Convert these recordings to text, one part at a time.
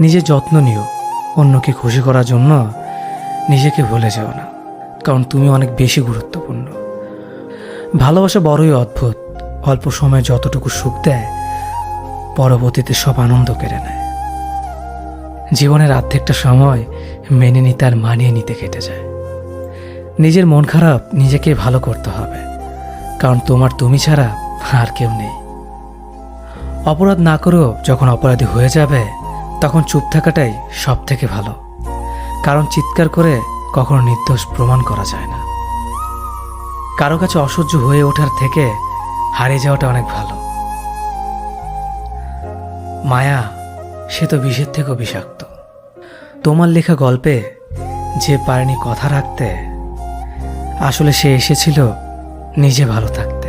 নিজের যত্ন নিও। অন্যকে খুশি করার জন্য নিজেকে ভুলে যাও না, কারণ তুমি অনেক বেশি গুরুত্বপূর্ণ। ভালোবাসা বড়ই অদ্ভুত। অল্প সময়ে যতটুকু সুখ দেয়, পরবর্তীতে সব আনন্দ কেড়ে নেয়। জীবনের অর্ধেকটা সময় মেনে নিতে আর মানিয়ে নিতে কেটে যায়। নিজের মন খারাপ নিজেকে ভালো করতে হবে, কারণ তোমার তুমি ছাড়া আর কেউ নেই। অপরাধ না করেও যখন অপরাধী হয়ে যাবে তখন চুপ থাকাটাই সব থেকে ভালো। কারণ চিৎকার করে কখনো নির্দোষ প্রমাণ করা যায় না। কারও কাছে অসহ্য হয়ে ওঠার থেকে হারিয়ে যাওয়াটা অনেক ভালো। মায়া, সে তো বিষের থেকেও বিষাক্ত। তোমার লেখা গল্পে যে পারেনি কথা রাখতে, আসলে সে এসেছিল নিজে ভালো থাকতে।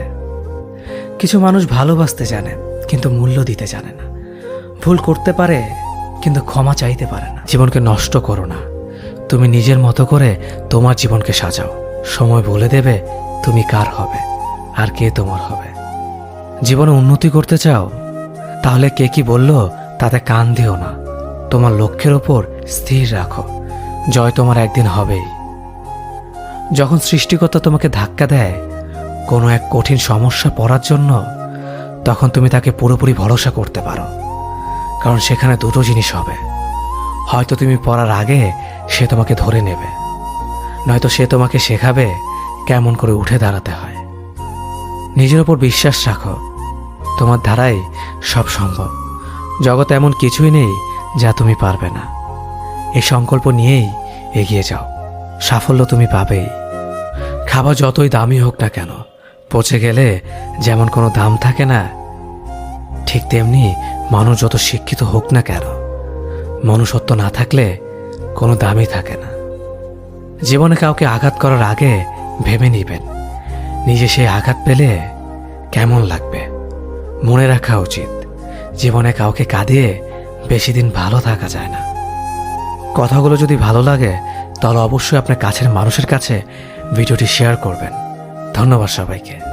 কিছু মানুষ ভালোবাসতে জানে, কিন্তু মূল্য দিতে জানে না। ভুল করতে পারে কিন্তু ক্ষমা চাইতে পারে না। জীবনকে নষ্ট করো না। তুমি নিজের মতো করে তোমার জীবনকে সাজাও। সময় বলে দেবে তুমি কার হবে আর কে তোমার হবে। জীবনে উন্নতি করতে চাও, তাহলে কে কি বলল তাতে কান দিও না। তোমার লক্ষ্যের ওপর স্থির রাখো। জয় তোমার একদিন হবেই। যখন সৃষ্টিকর্তা তোমাকে ধাক্কা দেয়, কোনো এক কঠিন সমস্যা পড়ার জন্য, তখন তুমি তাকে পুরোপুরি ভরসা করতে পারো। কারণ সেখানে দুটো জিনিস হবে। হয়তো তুমি পড়ার আগে সে তোমাকে ধরে নেবে। নয়তো সে তোমাকে শেখাবে কেমন করে উঠে দাঁড়াতে হয়। নিজের ওপর বিশ্বাস রাখো, তোমার ধারাই সব সম্ভব। জগতে এমন কিছুই নেই যা তুমি পারবে না। এই সংকল্প নিয়েই এগিয়ে যাও। সাফল্য তুমি পাবেই। খাবার যতই দামি হোক না কেন, পচে গেলে যেমন কোনো দাম থাকে না ঠিক তেমনি মানুষ যত শিক্ষিত হোক না কেন, মনুষ্যত্ব না থাকলে কোনো দামই থাকে না। জীবনে কাউকে আঘাত করার আগে ভেবে নিবেন, নিজে সেই আঘাত পেলে কেমন লাগবে? মনে রাখা উচিত, জীবনে কাউকে কাঁদিয়ে বেশি দিন ভালো থাকা যায় না। কথাগুলো যদি ভালো লাগে, তাহলে অবশ্যই আপনার কাছের মানুষের কাছে ভিডিওটি শেয়ার করবেন। ধন্যবাদ সবাইকে।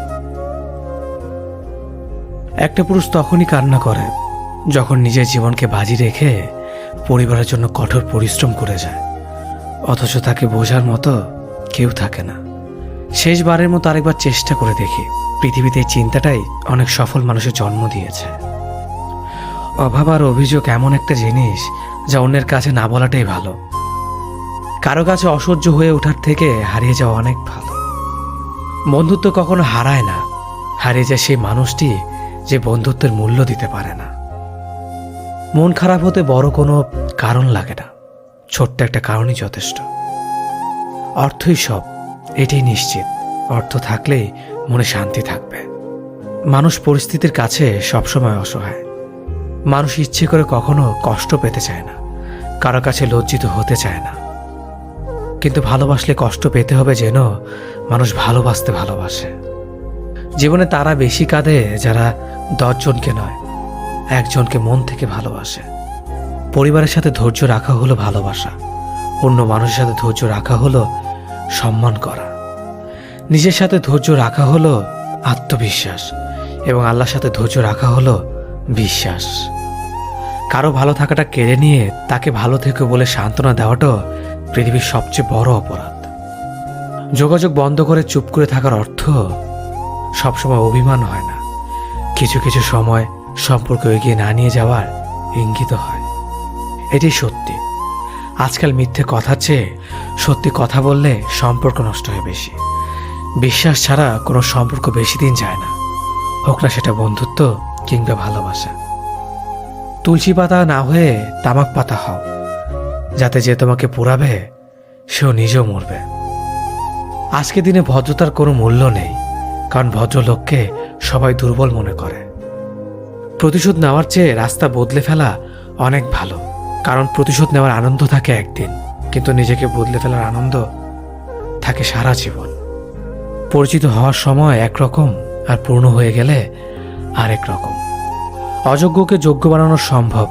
একটা পুরুষ তখনই কান্না করে, যখন নিজের জীবনকে বাজি রেখে পরিবারের জন্য কঠোর পরিশ্রম করে যায়। অথচ তাকে বোঝার মতো কেউ থাকে না। শেষবারের মতো আরেকবার চেষ্টা করে দেখি, পৃথিবীতে এই চিন্তাটাই অনেক সফল মানুষের জন্ম দিয়েছে। অভাব আর অভিযোগ এমন একটা জিনিস যা অন্যের কাছে না বলাটাই ভালো। কারও কাছে অসহ্য হয়ে ওঠার থেকে হারিয়ে যাওয়া অনেক ভালো। বন্ধুত্ব কখনো হারায় না। হারিয়ে যায় সেই মানুষটি যে বন্ধুত্বের মূল্য দিতে পারে না। মন খারাপ হতে বড় কোনো কারণ লাগে না। ছোট্ট একটা কারণই যথেষ্ট। অর্থই সব, এটাই নিশ্চিত। অর্থ থাকলেই মনে শান্তি থাকবে। মানুষ পরিস্থিতির কাছে সবসময় অসহায়। মানুষ ইচ্ছে করে কখনো কষ্ট পেতে চায় না। কারও কাছে লজ্জিত হতে চায় না। কিন্তু ভালোবাসলে কষ্ট পেতে হবে যেন মানুষ ভালোবাসতে ভালোবাসে। জীবনে তারা বেশি কাঁদে যারা দশজনকে নয়, একজনকে মন থেকে ভালোবাসে। পরিবারের সাথে ধৈর্য রাখা হলো ভালোবাসা। অন্য মানুষের সাথে ধৈর্য রাখা হলো সম্মান করা। নিজের সাথে ধৈর্য রাখা হলো আত্মবিশ্বাস এবং আল্লাহর সাথে ধৈর্য রাখা হলো বিশ্বাস। কারও ভালো থাকাটা কেড়ে নিয়ে তাকে ভালো থেকে বলে সান্ত্বনা দেওয়াটাও পৃথিবীর সবচেয়ে বড় অপরাধ। যোগাযোগ বন্ধ করে চুপ করে থাকার অর্থ সবসময় অভিমান হয় না। কিছু কিছু সময় সম্পর্ক এগিয়ে না নিয়ে যাওয়ার ইঙ্গিত হয়। এটি সত্যি। আজকাল মিথ্যে কথা চেয়ে সত্যি কথা বললে সম্পর্ক নষ্ট হয় বেশি। বিশ্বাস ছাড়া কোনো সম্পর্ক বেশি দিন যায় না। হোক না সেটা বন্ধুত্ব কিংবা ভালোবাসা। তুলসী পাতা না হয়ে তামাক পাতা হও। যাতে যে তোমাকে পোড়াবে, সেও নিজেও মরবে। আজকে দিনে ভদ্রতার কোনো মূল্য নেই। কারণ ভদ্রলোককে সবাই দুর্বল মনে করে। প্রতিশোধ নেওয়ার চেয়ে রাস্তা বদলে ফেলা অনেক ভালো, কারণ প্রতিশোধ নেওয়ার আনন্দ থাকে একদিন, কিন্তু নিজেকে বদলে ফেলার আনন্দ থাকে সারা জীবন। পরিচিত হওয়ার সময় একরকম আর পূর্ণ হয়ে গেলে আরেক রকম। অযোগ্যকে যোগ্য বানানো সম্ভব,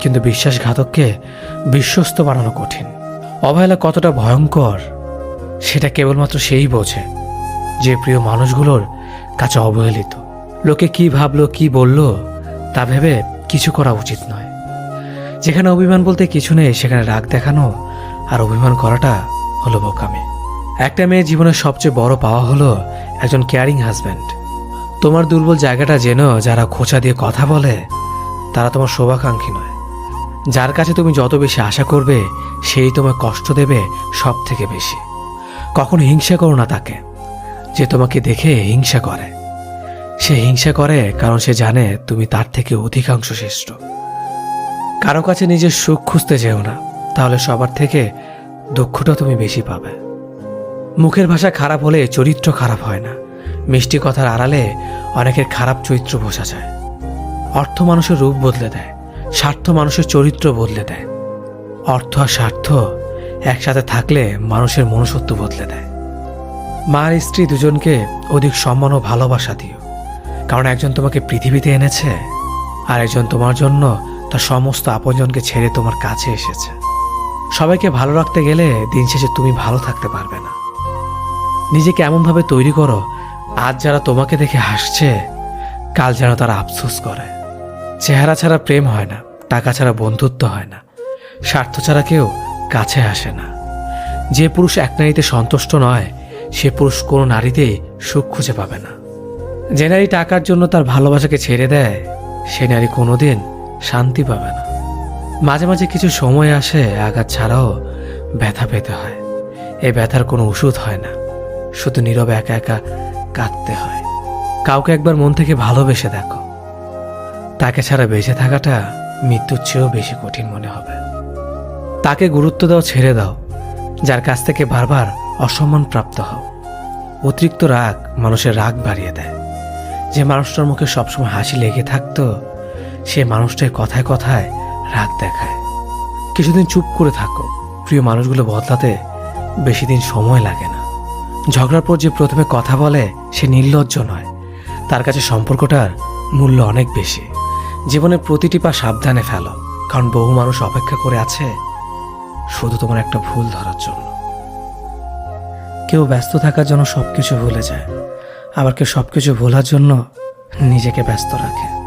কিন্তু বিশ্বাসঘাতককে বিশ্বস্ত বানানো কঠিন। অবহেলা কতটা ভয়ঙ্কর, সেটা কেবলমাত্র সেই বোঝে যে প্রিয় মানুষগুলোর কাছে অবহেলিত। লোকে কি ভাবলো, কি বলল, তা ভেবে কিছু করা উচিত নয়। যেখানে অভিমান বলতে কিছু নেই, সেখানে রাগ দেখানো আর অভিমান করাটা হলো বোকামি। একটা মেয়ের জীবনের সবচেয়ে বড় পাওয়া হলো একজন কেয়ারিং হাজব্যান্ড তোমার দুর্বল জায়গাটা জেনো যারা খোঁচা দিয়ে কথা বলে, তারা তোমার শোভাকাঙ্ক্ষী নয়। যার কাছে তুমি যত বেশি আশা করবে, সেই তোমায় কষ্ট দেবে সব থেকে বেশি। কখনো হিংসা করো না তাকে। যে তোমাকে দেখে হিংসা করে। সে হিংসা করে কারণ সে জানে তুমি তার থেকে অধিকাংশ শ্রেষ্ঠ। কারও কাছে নিজের সুখ খুঁজতে যেও না, তাহলে সবার থেকে দুঃখটা তুমি বেশি পাবে। মুখের ভাষা খারাপ হলে চরিত্র খারাপ হয় না। মিষ্টি কথার আড়ালে অনেকের খারাপ চরিত্র বোঝা যায়। অর্থ মানুষের রূপ বদলে দেয়, স্বার্থ মানুষের চরিত্র বদলে দেয়। অর্থ আর স্বার্থ একসাথে থাকলে মানুষের মনুষ্যত্ব বদলে দেয়। মা আর স্ত্রী দুজনকে অধিক সম্মান ও ভালোবাসা দিও। কারণ একজন তোমাকে পৃথিবীতে এনেছে, আর একজন তোমার জন্য তার সমস্ত আপনজনকে ছেড়ে তোমার কাছে এসেছে। সবাইকে ভালো রাখতে গেলে দিন শেষে তুমি ভালো থাকতে পারবে না। নিজেকে এমনভাবে তৈরি করো, আজ যারা তোমাকে দেখে হাসছে, কাল যেন তারা আফসোস করে। চেহারা ছাড়া প্রেম হয় না, টাকা ছাড়া বন্ধুত্ব হয় না, স্বার্থ ছাড়া কেউ কাছে আসে না। যে পুরুষ এক নারীতে সন্তুষ্ট নয় সে পুরুষ কোনো নারীতে সুখ খুঁজে পাবে না। যে নারী টাকার জন্য তার ভালোবাসাকে ছেড়ে দেয়, সে নারী কোনোদিন শান্তি পাবে না। মাঝে মাঝে কিছু সময় আসে, আঘাত ছাড়াও ব্যথা পেতে হয়। এই ব্যথার কোনো ওষুধ হয় না। শুধু নীরবে একা একা কাঁদতে হয়। কাউকে একবার মন থেকে ভালোবেসে দেখো। তাকে ছাড়া বেঁচে থাকাটা মৃত্যুর চেয়েও বেশি কঠিন মনে হবে। তাকে গুরুত্ব দাও, ছেড়ে দাও। যার কাছ থেকে বারবার অসম্মান প্রাপ্ত হও। অতিরিক্ত রাগ মানুষের রাগ বাড়িয়ে দেয়। যে মানুষটার মুখে সবসময় হাসি লেগে থাকতো, সে মানুষটার কথায় কথায় রাগ দেখায়। কিছুদিন চুপ করে থাকো। প্রিয় মানুষগুলো বদলাতে বেশি দিন সময় লাগে না। ঝগড়ার পর যে প্রথমে কথা বলে, সে নির্লজ্জ নয়। তার কাছে সম্পর্কটার মূল্য অনেক বেশি। জীবনের প্রতিটি পা সাবধানে ফেলো। কারণ বহু মানুষ অপেক্ষা করে আছে শুধু তোমার একটা ভুল ধরার জন্য। কেউ ব্যস্ত থাকার জন্য সবকিছু ভুলে যায়। আবার কেউ সবকিছু ভোলার জন্য নিজেকে ব্যস্ত রাখে।